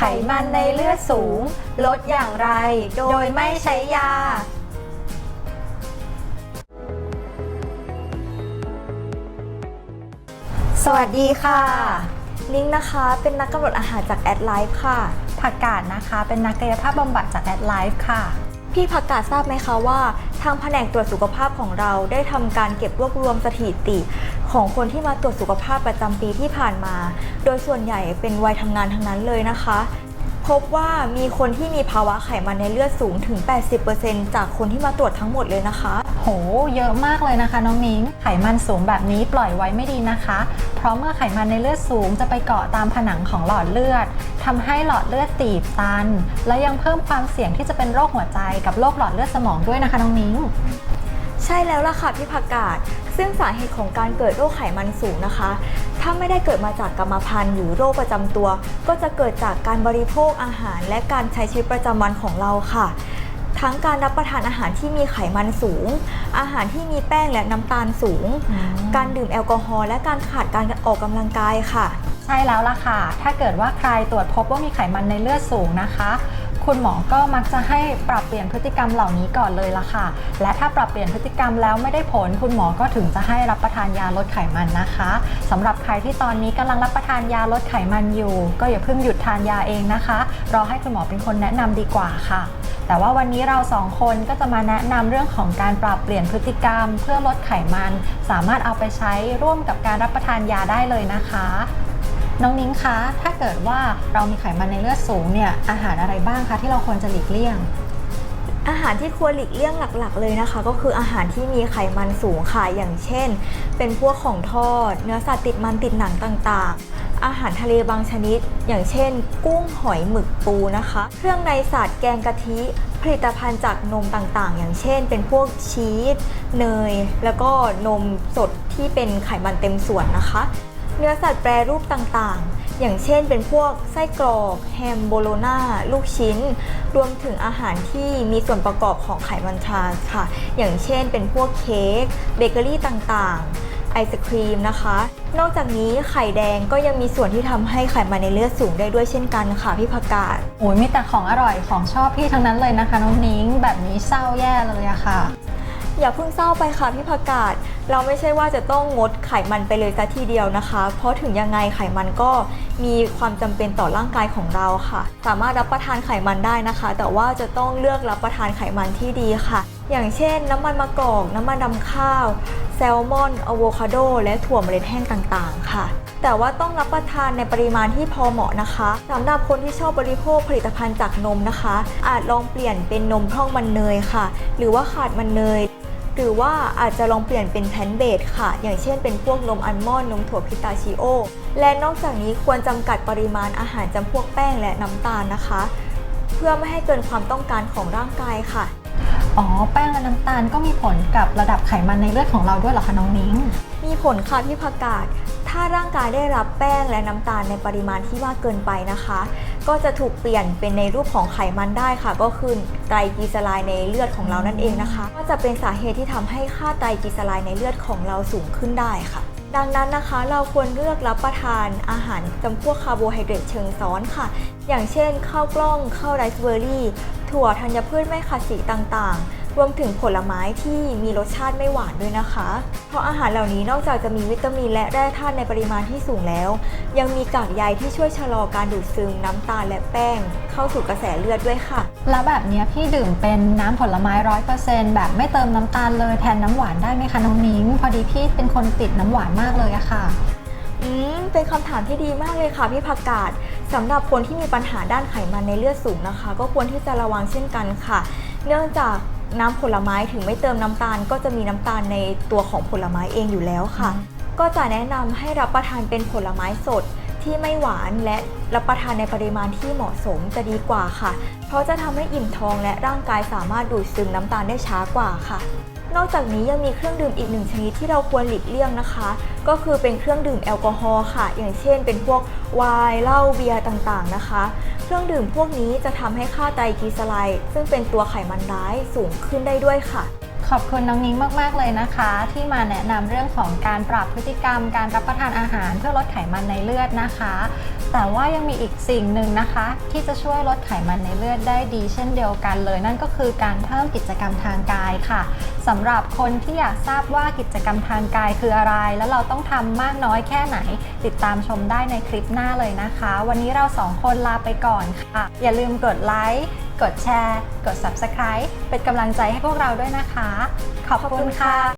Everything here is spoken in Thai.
ไขมันในเลือดสูง ลดอย่างไร โดยไม่ใช้ยา สวัสดีค่ะ นิ้งนะคะเป็นนักกำหนดอาหารจากแอดไลฟ์ค่ะ ผักกาดนะคะ เป็นนักกายภาพบำบัดจากแอดไลฟ์ค่ะ พี่ผักกาดทราบไหมคะว่า ทางแผนกตรวจสุขภาพของเราได้ทำการเก็บรวบรวมสถิติ ของคนที่มาตรวจสุขภาพประจำปีที่ผ่านมา โดยส่วนใหญ่เป็นวัยทำงานทั้งนั้นเลยนะคะ พบว่ามีคนที่มีภาวะไขมันในเลือดสูงถึง 80%จากคนที่มาตรวจทั้งหมดเลยนะคะ โห เยอะมากเลยนะคะน้องนิ้งไขมันสูงแบบนี้ปล่อยไว้ไม่ดีนะคะ เพราะเมื่อไขมันในเลือดสูงจะไปเกาะตามผนังของหลอดเลือดทำให้หลอดเลือดตีบตัน และยังเพิ่มความเสี่ยงที่จะเป็นโรคหัวใจกับโรคหลอดเลือดสมองด้วยนะคะน้องนิ้งใช่แล้วล่ะค่ะพี่ผักกาดซึ่งสาเหตุของการเกิดโรคไขมันสูงนะคะ ถ้าไม่ได้เกิดมาจากกรรมพันธุ์หรือโรคประจำตัว ก็จะเกิดจากการบริโภคอาหาร และการใช้ชีวิตประจำวันของเราค่ะ ทั้งการรับประทานอาหารที่มีไขมันสูง อาหารที่มีแป้งและน้ำตาลสูง การดื่มแอลกอฮอล์และการขาดการออกกำลังกายค่ะ ใช่แล้วล่ะค่ะ ถ้าเกิดว่าใครตรวจพบว่ามีไขมันในเลือดสูงนะคะ คุณหมอก็มักจะให้ปรับเปลี่ยนพฤติกรรมเหล่านี้ก่อนเลยละค่ะ และถ้าปรับเปลี่ยนพฤติกรรมแล้วไม่ได้ผล คุณหมอก็ถึงจะให้รับประทานยาลดไขมันนะคะสำหรับใครที่ตอนนี้กำลังรับประทานยาลดไขมันอยู่ ก็อย่าเพิ่งหยุดทานยาเองนะคะ รอให้คุณหมอเป็นคนแนะนำดีกว่าค่ะ แต่ว่าวันนี้เราสองคนก็จะมาแนะนำเรื่องของการปรับเปลี่ยนพฤติกรรม เพื่อลดไขมัน สามารถเอาไปใช้ร่วมกับการรับประทานยาได้เลยนะคะ น้องนิ้งคะ ถ้าเกิดว่าเรามีไขมันในเลือดสูงเนี่ย อาหารอะไรบ้างคะที่เราควรจะหลีกเลี่ยง อาหารที่ควรหลีกเลี่ยงหลักๆ เลยนะคะ ก็คืออาหารที่มีไขมันสูงค่ะ อย่างเช่น เป็นพวกของทอด เนื้อสัตว์ติดมันติดหนังต่างๆ อาหารทะเลบางชนิด อย่างเช่น กุ้งหอยหมึกปูนะคะ เครื่องในสัตว์แกงกะทิผลิตภัณฑ์จากนมต่างๆ อย่างเช่น เป็นพวกชีส เนย แล้วก็นมสดที่เป็นไขมันเต็มส่วนนะคะ เนื้อสัตว์แปรรูปต่างๆ อย่างเช่นเป็นพวกไส้กรอกแฮมโบโลนาลูกชิ้น รวมถึงอาหารที่มีส่วนประกอบของไขมันทรานส์ค่ะ อย่างเช่นเป็นพวกเค้กเบเกอรี่ต่างๆไอศครีมนะคะ นอกจากนี้ไข่แดงก็ยังมีส่วนที่ทำให้ไขมันในเลือดสูงได้ด้วยเช่นกันค่ะพี่ผักกาดโอ้ยมีแต่ของอร่อยของชอบพี่ทั้งนั้นเลยนะคะน้องนิ้งแบบนี้เศร้าแย่เลยอะค่ะ อย่าเพิ่งเศร้าไปค่ะพี่ผักกาดเราไม่ใช่ว่าจะต้องงดไขมันไปเลยซะทีเดียวนะคะ เพราะถึงยังไงไขมันก็มีความจำเป็นต่อร่างกายของเราค่ะ สามารถรับประทานไขมันได้นะคะ แต่ว่าจะต้องเลือกรับประทานไขมันที่ดีค่ะ อย่างเช่น น้ำมันมะกอกน้ำมันดำข้าว แซลมอนอะโวคาโดและถั่วเมล็ดแห้งต่างๆ ค่ะแต่ว่าต้องรับประทานในปริมาณที่พอเหมาะนะคะสำหรับคนที่ชอบบริโภคผลิตภัณฑ์จากนมนะคะ อาจลองเปลี่ยนเป็นนมพร่องมันเนยค่ะ หรือว่าขาดมันเนย หรือว่าอาจจะลองเปลี่ยนเป็นแพลนเบดค่ะ อย่างเช่นเป็นพวกนมอัลมอนด์นมถั่วพิสตาชิโอ และนอกจากนี้ควรจำกัดปริมาณอาหารจำพวกแป้งและน้ำตาลนะคะ เพื่อไม่ให้เกินความต้องการของร่างกายค่ะ อ๋อ แป้งและน้ำตาลก็มีผลกับระดับไขมันในเลือดของเราด้วยเหรอคะน้องนิ้ง มีผลค่ะพี่ผักกาด ถ้าร่างกายได้รับแป้งและน้ำตาลในปริมาณที่มากเกินไปนะคะ ก็จะถูกเปลี่ยนเป็นในรูปของไขมันได้ค่ะ ก็คือไตรกลีเซอไรด์ในเลือดของเรานั่นเองนะคะ ก็จะเป็นสาเหตุที่ทำให้ค่าไตรกลีเซอไรด์ในเลือดของเราสูงขึ้นได้ค่ะดังนั้นนะคะเราควรเลือกรับประทานอาหารจำพวกคาร์โบไฮเดรตเชิงซ้อนค่ะ อย่างเช่นข้าวกล้องข้าวไรซ์เบอร์รี่ ถั่วธัญพืชไม่ขัดสีต่างๆ รวมถึงผลไม้ที่มีรสชาติไม่หวานด้วยนะคะ เพราะอาหารเหล่านี้นอกจากจะมีวิตามินและแร่ธาตุในปริมาณที่สูงแล้ว ยังมีกากใยที่ช่วยชะลอการดูดซึมน้ำตาลและแป้ง เข้าสู่กระแสเลือดด้วยค่ะ แล้วแบบเนี้ยพี่ดื่มเป็นน้ำผลไม้ร้อยเปอร์เซ็นต์แบบไม่เติมน้ำตาลเลยแทนน้ำหวานได้ไหมคะน้องนิ้งพอดีพี่เป็นคนติดน้ำหวานมากเลยอะค่ะอืมเป็นคำถามที่ดีมากเลยค่ะพี่ผักกาดสำหรับคนที่มีปัญหาด้านไขมันในเลือดสูงนะคะ ก็ควรที่จะระวังเช่นกันค่ะ เนื่องจากน้ำผลไม้ถึงไม่เติมน้ำตาล ก็จะมีน้ำตาลในตัวของผลไม้เองอยู่แล้วค่ะ ก็จะแนะนำให้รับประทานเป็นผลไม้สดที่ไม่หวานและรับประทานในปริมาณที่เหมาะสมจะดีกว่าค่ะ เพราะจะทำให้อิ่มท้องและร่างกายสามารถดูดซึมน้ำตาลได้ช้ากว่าค่ะ นอกจากนี้ยังมีเครื่องดื่มอีกหนึ่งชนิดที่เราควรหลีกเลี่ยงนะคะ ก็คือเป็นเครื่องดื่มแอลกอฮอล์ค่ะ อย่างเช่น เป็นพวกไวน์เหล้าเบียร์ต่างๆนะคะ เครื่องดื่มพวกนี้จะทำให้ค่าไตรกลีเซอไรด์ซึ่งเป็นตัวไขมันร้ายสูงขึ้นได้ด้วยค่ะ ขอบคุณน้องนิ้งมาก ๆ เลยนะคะ ที่มาแนะนำเรื่องของการปรับพฤติกรรม การรับประทานอาหารเพื่อลดไขมันในเลือดนะคะ แต่ว่ายังมีอีกสิ่งหนึ่งนะคะ ที่จะช่วยลดไขมันในเลือดได้ดี เช่นเดียวกันเลย นั่นก็คือการเพิ่มกิจกรรมทางกายค่ะสำหรับคนที่อยากทราบว่ากิจกรรมทางกายคืออะไร แล้วเราต้องทำมากน้อยแค่ไหน ติดตามชมได้ในคลิปหน้าเลยนะคะ วันนี้เราสองคนลาไปก่อนค่ะ อย่าลืมกดไลค์ กดแชร์ กด Subscribe เป็นกำลังใจให้พวกเราด้วยนะคะ ขอบคุณค่ะ